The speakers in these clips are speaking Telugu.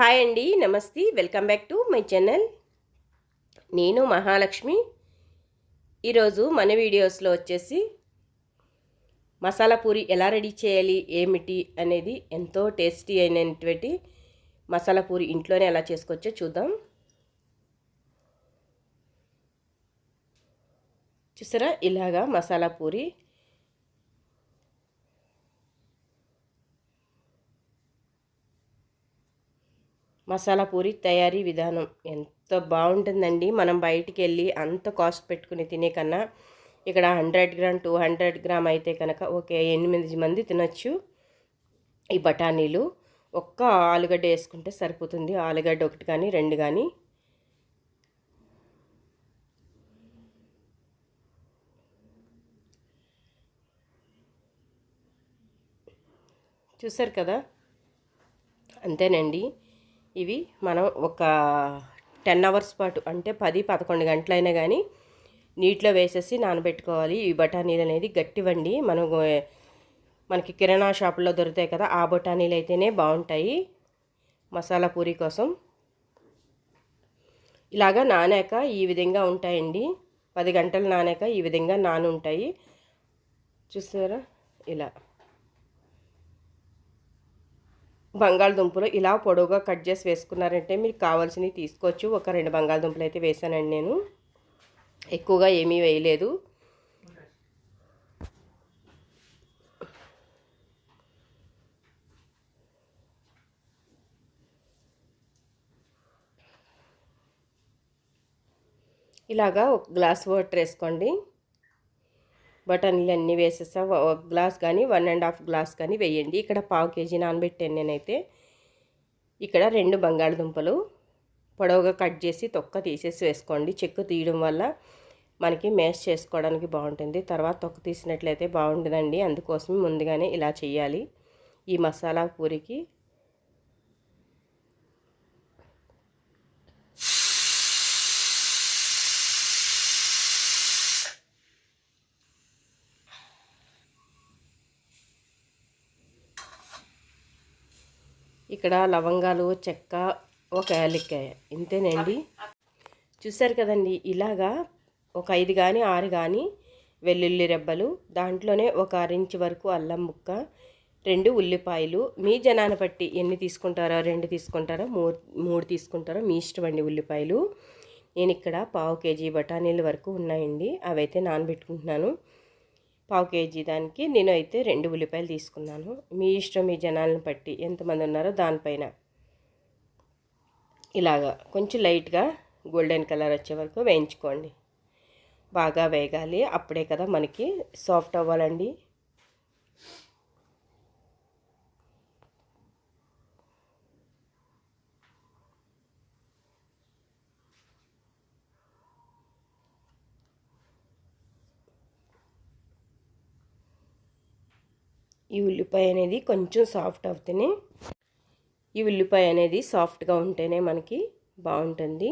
హాయ్ అండి నమస్తే welcome back to my channel. నేను మహాలక్ష్మి. ఈరోజు మన వీడియోస్లో వచ్చేసి మసాలా పూరి ఎలా రెడీ చేయాలి ఏమిటి అనేది ఎంతో టేస్టీ అయినటువంటి మసాలా పూరి ఇంట్లోనే ఎలా చేసుకోవచ్చో చూద్దాం. చూసారా? ఇలాగా మసాలా పూరి మసాలా పూరి తయారీ విధానం ఎంత బాగుంటుందండి. మనం బయటికి వెళ్ళి అంత కాస్ట్ పెట్టుకుని తినే కన్నా ఇక్కడ hundred gram two hundred gram అయితే కనుక ఓకే ఎనిమిది మంది తినొచ్చు ఈ బఠానీలు. ఒక్క ఆలుగడ్డ వేసుకుంటే సరిపోతుంది. ఆలుగడ్డ ఒకటి కానీ రెండు కానీ. చూసారు కదా? అంతేనండి. ఇవి మనం ఒక టెన్ అవర్స్ పాటు అంటే పది పదకొండు గంటలైనా కానీ నీటిలో వేసేసి నానబెట్టుకోవాలి. ఈ బఠానీలు అనేది గట్టివండి. మనం మనకి కిరాణా షాపుల్లో దొరుకుతాయి కదా ఆ బఠానీలు అయితేనే బాగుంటాయి. మసాలా పూరి కోసం. ఇలాగా నానాక ఈ విధంగా ఉంటాయండి. పది గంటలు నానాక ఈ విధంగా నానుంటాయి. చూసారా ఇలా. బంగాళదుంపలు ఇలా పొడవుగా కట్ చేసి వేసుకున్నారంటే మీకు కావాల్సినవి తీసుకోవచ్చు. ఒక రెండు బంగాళదుంపలు అయితే వేసానండి నేను. ఎక్కువగా ఏమీ వేయలేదు. ఇలాగా ఒక గ్లాస్ వాటర్ వేసుకోండి. బఠానీలు అన్నీ వేసేస్తా. ఒక గ్లాస్ కానీ వన్ అండ్ హాఫ్ గ్లాస్ కానీ వేయండి. ఇక్కడ పావు కేజీ నానబెట్టాను నేనైతే. ఇక్కడ రెండు బంగాళదుంపలు పొడవుగా కట్ చేసి తొక్క తీసేసి వేసుకోండి. చెక్కు తీయడం వల్ల మనకి మేష్ చేసుకోవడానికి బాగుంటుంది. తర్వాత తొక్క తీసినట్లయితే బాగుంటుందండి అందుకోసం ముందుగానే ఇలా చేయాలి. ఈ మసాలా పూరికి ఇక్కడ లవంగాలు చెక్క ఒక యాలక్కాయ. ఇంతేనండి. చూసారు కదండి ఇలాగా ఒక ఐదు కానీ ఆరు కానీ వెల్లుల్లి రెబ్బలు దాంట్లోనే ఒక అరించి వరకు అల్లం ముక్క రెండు ఉల్లిపాయలు. మీ జనాన్ని బట్టి ఎన్ని తీసుకుంటారో రెండు తీసుకుంటారో మూడు మూడు తీసుకుంటారో మీ ఇష్టం అండి ఉల్లిపాయలు. నేను ఇక్కడ పావు కేజీ బఠానీల వరకు ఉన్నాయండి. అవైతే నానబెట్టుకుంటున్నాను. పావు కేజీ దానికి నేను అయితే రెండు ఉల్లిపాయలు తీసుకున్నాను. మీ ఇష్టం మీ జనాలను బట్టి ఎంతమంది ఉన్నారో దానిపైన. ఇలాగా కొంచెం లైట్గా గోల్డెన్ కలర్ వచ్చే వరకు వేయించుకోండి. బాగా వేగాలి. అప్పుడే కదా మనకి సాఫ్ట్ అవ్వాలండి. ఈ ఉల్లిపాయ అనేది కొంచెం సాఫ్ట్ అవుతేనే ఈ ఉల్లిపాయ అనేది సాఫ్ట్గా ఉంటేనే మనకి బాగుంటుంది.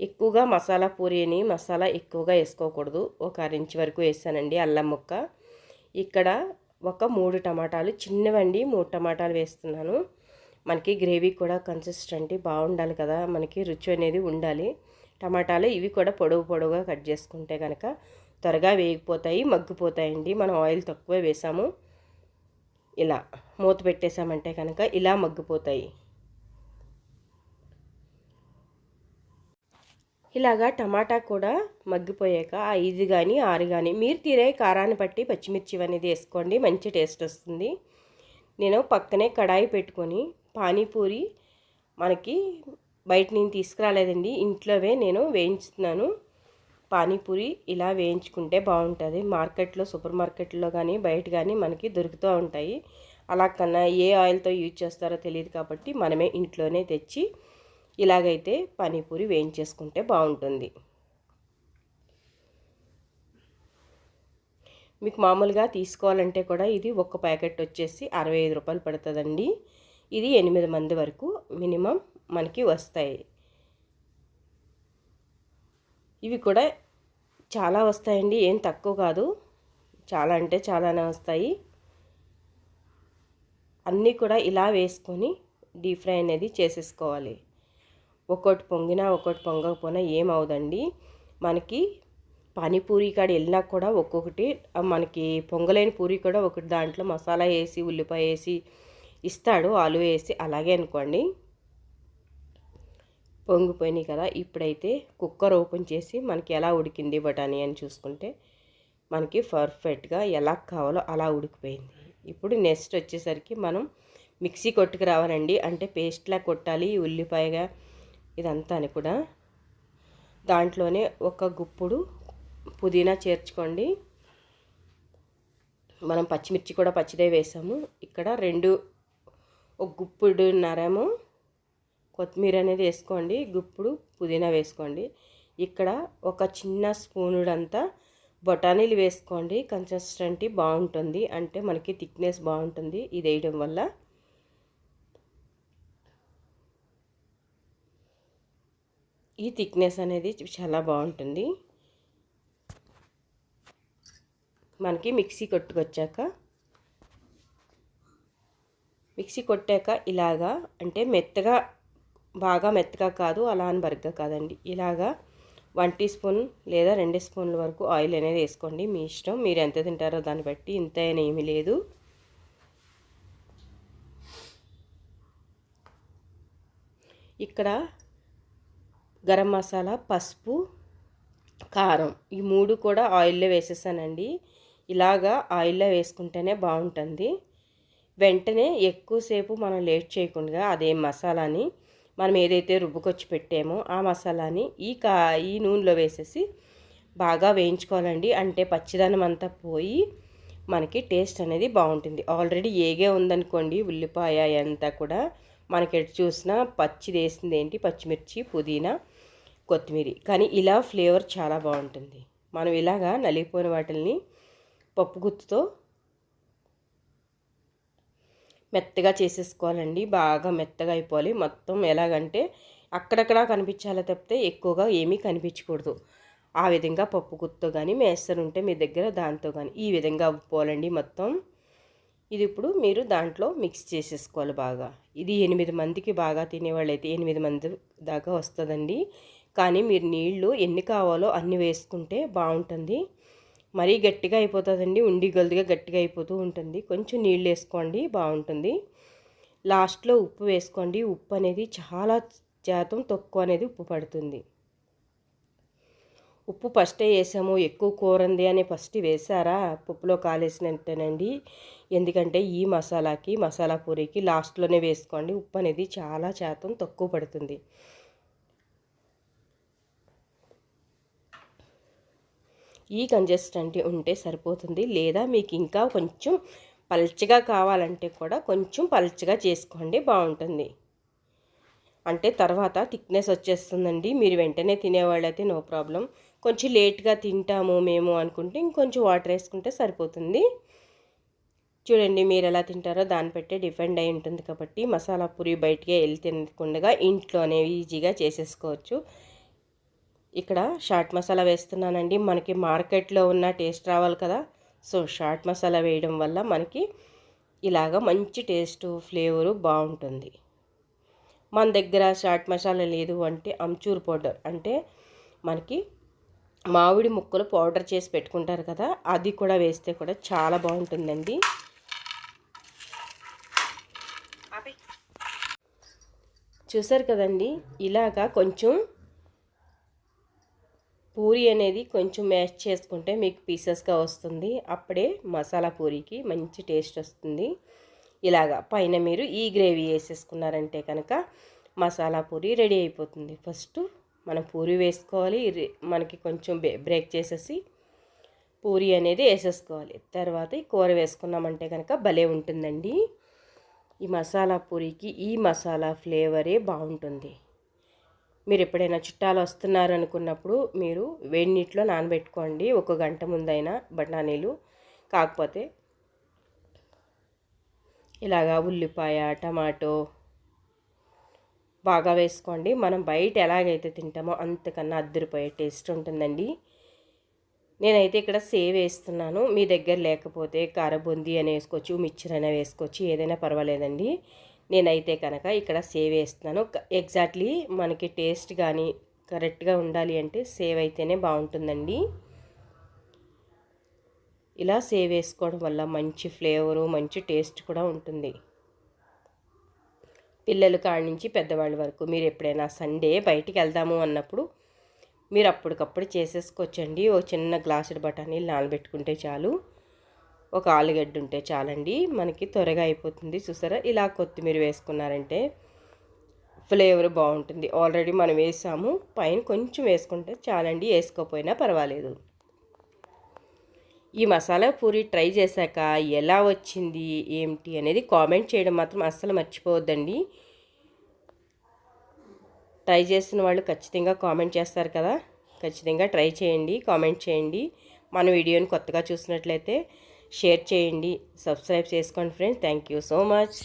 ఎక్కువగా మసాలా పూరీని మసాలా ఎక్కువగా వేసుకోకూడదు. ఒక అరించి వరకు వేసానండి అల్లం ముక్క. ఇక్కడ ఒక మూడు టమాటాలు చిన్నవండి మూడు టమాటాలు వేస్తున్నాను. మనకి గ్రేవీ కూడా కన్సిస్టెంట్ బాగుండాలి కదా మనకి రుచి అనేది ఉండాలి. టమాటాలు ఇవి కూడా పొడవు పొడవుగా కట్ చేసుకుంటే కనుక త్వరగా వేగిపోతాయి మగ్గిపోతాయండి. మనం ఆయిల్ తక్కువ వేసాము. ఇలా మూత పెట్టేశామంటే కనుక ఇలా మగ్గిపోతాయి. ఇలాగా టమాటా కూడా మగ్గిపోయాక ఐదు కానీ ఆరు కానీ మీరు తీరే కారాన్ని బట్టి పచ్చిమిర్చి అనేది వేసుకోండి మంచి టేస్ట్ వస్తుంది. నేను పక్కనే కడాయి పెట్టుకొని పానీపూరి మనకి బయట నేను తీసుకురాలేదండి ఇంట్లోవే నేను వేయించుతున్నాను. పానీపూరి ఇలా వేయించుకుంటే బాగుంటుంది. మార్కెట్లో సూపర్ మార్కెట్లో కానీ బయట కానీ మనకి దొరుకుతూ ఉంటాయి. అలా కన్నా ఏ ఆయిల్తో యూజ్ చేస్తారో తెలియదు కాబట్టి మనమే ఇంట్లోనే తెచ్చి ఇలాగైతే పానీపూరి వేయించేసుకుంటే బాగుంటుంది. మీకు మామూలుగా తీసుకోవాలంటే కూడా ఇది ఒక్క ప్యాకెట్ వచ్చేసి అరవై ఐదు రూపాయలు పడుతుందండి. ఇది ఎనిమిది మంది వరకు మినిమం మనకి వస్తాయి. ఇవి కూడా చాలా వస్తాయండి ఏం తక్కువ కాదు. చాలా అంటే చాలానే వస్తాయి. అన్నీ కూడా ఇలా వేసుకొని డీప్ ఫ్రై అనేది చేసేసుకోవాలి. ఒక్కోటి పొంగినా ఒక్కోటి పొంగకపోయినా ఏమవుదండి మనకి పానీపూరి కాడ వెళ్ళినా కూడా ఒక్కొక్కటి మనకి పొంగలేని పూరి కూడా ఒకటి దాంట్లో మసాలా వేసి ఉల్లిపాయ వేసి ఇస్తాడు ఆలు వేసి అలాగే అనుకోండి. పొంగిపోయినాయి కదా ఇప్పుడైతే కుక్కర్ ఓపెన్ చేసి మనకి ఎలా ఉడికింది బఠానీ అని చూసుకుంటే మనకి పర్ఫెక్ట్గా ఎలా కావాలో అలా ఉడికిపోయింది. ఇప్పుడు నెక్స్ట్ వచ్చేసరికి మనం మిక్సీ కొట్టుకు రావాలండి. అంటే పేస్ట్లా కొట్టాలి ఉల్లిపాయగా ఇదంతా అని కూడా. దాంట్లోనే ఒక గుప్పుడు పుదీనా చేర్చుకోండి. మనం పచ్చిమిర్చి కూడా పచ్చిదే వేసాము. ఇక్కడ రెండు ఒక గుప్పుడున్నరేమో కొత్తిమీర అనేది వేసుకోండి గుప్పుడు పుదీనా వేసుకోండి. ఇక్కడ ఒక చిన్న స్పూనుడంతా బొటానీలు వేసుకోండి కన్సిస్టెంటీ బాగుంటుంది. అంటే మనకి థిక్నెస్ బాగుంటుంది ఇది వేయడం వల్ల. ఈ థిక్నెస్ అనేది చాలా బాగుంటుంది. మనకి మిక్సీ కొట్టుకొచ్చాక మిక్సీ కొట్టాక ఇలాగా అంటే మెత్తగా బాగా మెత్తగా కాదు అలా అని బర్గా కాదండి. ఇలాగా వన్ టీ స్పూన్ లేదా రెండు స్పూన్ల వరకు ఆయిల్ అనేది వేసుకోండి. మీ ఇష్టం. మీరు ఎంత తింటారో దాన్ని బట్టి ఇంత ఏమీ లేదు. ఇక్కడ గరం మసాలా పసుపు కారం ఈ మూడు కూడా ఆయిల్లో వేసేసానండి. ఇలాగా ఆయిల్లో వేసుకుంటేనే బాగుంటుంది. వెంటనే ఎక్కువసేపు మనం లేట్ చేయకుండా అదే మసాలాని మనం ఏదైతే రుబ్బుకొచ్చి పెట్టామో ఆ మసాలాని ఈ కా ఈ నూనెలో వేసేసి బాగా వేయించుకోవాలండి. అంటే పచ్చిదనం అంతా పోయి మనకి టేస్ట్ అనేది బాగుంటుంది. ఆల్రెడీ ఏగే ఉందనుకోండి ఉల్లిపాయ అంతా కూడా మనకి ఎటు చూసినా పచ్చి వేసింది ఏంటి? పచ్చిమిర్చి పుదీనా కొత్తిమీర. కానీ ఇలా ఫ్లేవర్ చాలా బాగుంటుంది. మనం ఇలాగా నలిగిపోయిన వాటిని పప్పు గుత్తుతో మెత్తగా చేసేసుకోవాలండి. బాగా మెత్తగా అయిపోవాలి. మొత్తం ఎలాగంటే అక్కడక్కడ కనిపించాలి తప్పితే ఎక్కువగా ఏమీ కనిపించకూడదు. ఆ విధంగా పప్పు గుత్తో కానీ మేస్తారు ఉంటే మీ దగ్గర దాంతో కానీ ఈ విధంగా అవ్వుకోవాలండి మొత్తం. ఇది ఇప్పుడు మీరు దాంట్లో మిక్స్ చేసేసుకోవాలి బాగా. ఇది ఎనిమిది మందికి బాగా తినేవాళ్ళు అయితే ఎనిమిది మంది దాకా వస్తుందండి. కానీ మీరు నీళ్ళు ఎన్ని కావాలో అన్ని వేసుకుంటే బాగుంటుంది. మరీ గట్టిగా అయిపోతుందండి. ఉండి గొలుదుగా గట్టిగా అయిపోతూ ఉంటుంది. కొంచెం నీళ్ళు వేసుకోండి బాగుంటుంది. లాస్ట్లో ఉప్పు వేసుకోండి. ఉప్పు అనేది చాలా శాతం తక్కువ అనేది ఉప్పు పడుతుంది. ఉప్పు ఫస్టే వేసాము? ఎక్కువ కూర ఉంది అని ఫస్ట్ వేసారా? పప్పులో కాలేసినట్టేనండి. ఎందుకంటే ఈ మసాలాకి మసాలా పూరికి లాస్ట్లోనే వేసుకోండి. ఉప్పు అనేది చాలా శాతం తక్కువ పడుతుంది. ఈ కన్సిస్టెంటీ ఉంటే సరిపోతుంది. లేదా మీకు ఇంకా కొంచెం పల్చగా కావాలంటే కూడా కొంచెం పల్చగా చేసుకోండి బాగుంటుంది. అంటే తర్వాత థిక్నెస్ వచ్చేస్తుందండి. మీరు వెంటనే తినేవాళ్ళైతే నో ప్రాబ్లం. కొంచెం లేట్గా తింటాము మేము అనుకుంటే ఇంకొంచెం వాటర్ వేసుకుంటే సరిపోతుంది. చూడండి మీరు ఎలా తింటారో దాన్ని పెట్టే డిపెండ్ అయి ఉంటుంది కాబట్టి మసాలా పూరి బయటికి వెళ్ళి తినకుండా ఇంట్లోనే ఈజీగా చేసేసుకోవచ్చు. ఇక్కడ షార్ట్ మసాలా వేస్తున్నానండి. మనకి మార్కెట్లో ఉన్న టేస్ట్ రావాలి కదా. సో షార్ట్ మసాలా వేయడం వల్ల మనకి ఇలాగ మంచి టేస్ట్ ఫ్లేవరు బాగుంటుంది. మన దగ్గర షార్ట్ మసాలా లేదు అంటే అమ్చూర్ పౌడర్ అంటే మనకి మామిడి ముక్కలు పౌడర్ చేసి పెట్టుకుంటారు కదా అది కూడా వేస్తే కూడా చాలా బాగుంటుందండి. చూసారు కదండి ఇలాగా కొంచెం పూరి అనేది కొంచెం మ్యాష్ చేసుకుంటే మీకు పీసెస్గా వస్తుంది. అప్పుడే మసాలా పూరికి మంచి టేస్ట్ వస్తుంది. ఇలాగా పైన మీరు ఈ గ్రేవీ వేసేసుకున్నారంటే కనుక మసాలా పూరి రెడీ అయిపోతుంది. ఫస్ట్ మనం పూరి వేసుకోవాలి. మనకి కొంచెం బ్రేక్ చేసేసి పూరి అనేది వేసేసుకోవాలి. తర్వాత ఈ కూర వేసుకున్నామంటే కనుక భలే ఉంటుందండి. ఈ మసాలా పూరికి ఈ మసాలా ఫ్లేవరే బాగుంటుంది. మీరు ఎప్పుడైనా చుట్టాలు వస్తున్నారు అనుకున్నప్పుడు మీరు వేడి నీటిలో నానబెట్టుకోండి. ఒక గంట ముందైనా బఠానీలు. కాకపోతే ఇలాగా ఉల్లిపాయ టమాటో బాగా వేసుకోండి. మనం బయట ఎలాగైతే తింటామో అంతకన్నా అద్దరిపోయే టేస్ట్ ఉంటుందండి. నేనైతే ఇక్కడ సేవ్ వేస్తున్నాను. మీ దగ్గర లేకపోతే కారబొంది అని వేసుకోవచ్చు మిక్చర్ అయినా వేసుకోవచ్చు ఏదైనా పర్వాలేదండి. నేనైతే కనుక ఇక్కడ సేవ్ వేస్తున్నాను ఎగ్జాక్ట్లీ మనకి టేస్ట్ కానీ కరెక్ట్గా ఉండాలి అంటే సేవ్ అయితేనే బాగుంటుందండి. ఇలా సేవ్ వేసుకోవడం వల్ల మంచి ఫ్లేవరు మంచి టేస్ట్ కూడా ఉంటుంది. పిల్లల కాడి నుంచి పెద్దవాళ్ళ వరకు మీరు ఎప్పుడైనా సండే బయటికి వెళ్దాము అన్నప్పుడు మీరు అప్పటికప్పుడు చేసేసుకోవచ్చండి. ఓ చిన్న గ్లాసుడు బఠానీలు నానబెట్టుకుంటే చాలు. ఒక ఆలుగడ్డ ఉంటే చాలండి మనకి త్వరగా అయిపోతుంది. చూసారా? ఇలా కొత్తిమీర వేసుకున్నారంటే ఫ్లేవర్ బాగుంటుంది. ఆల్రెడీ మనం వేసాము పైన కొంచెం వేసుకుంటే చాలండి వేసుకోపోయినా పర్వాలేదు. ఈ మసాలా పూరి ట్రై చేశాక ఎలా వచ్చింది ఏమిటి అనేది కామెంట్ చేయడం మాత్రం అస్సలు మర్చిపోవద్దండి. ట్రై చేసిన వాళ్ళు ఖచ్చితంగా కామెంట్ చేస్తారు కదా. ఖచ్చితంగా ట్రై చేయండి కామెంట్ చేయండి. మన వీడియోని కొత్తగా చూసినట్లయితే షేర్ చేయండి. సబ్స్క్రైబ్ చేసుకోండి friends. Thank you so much.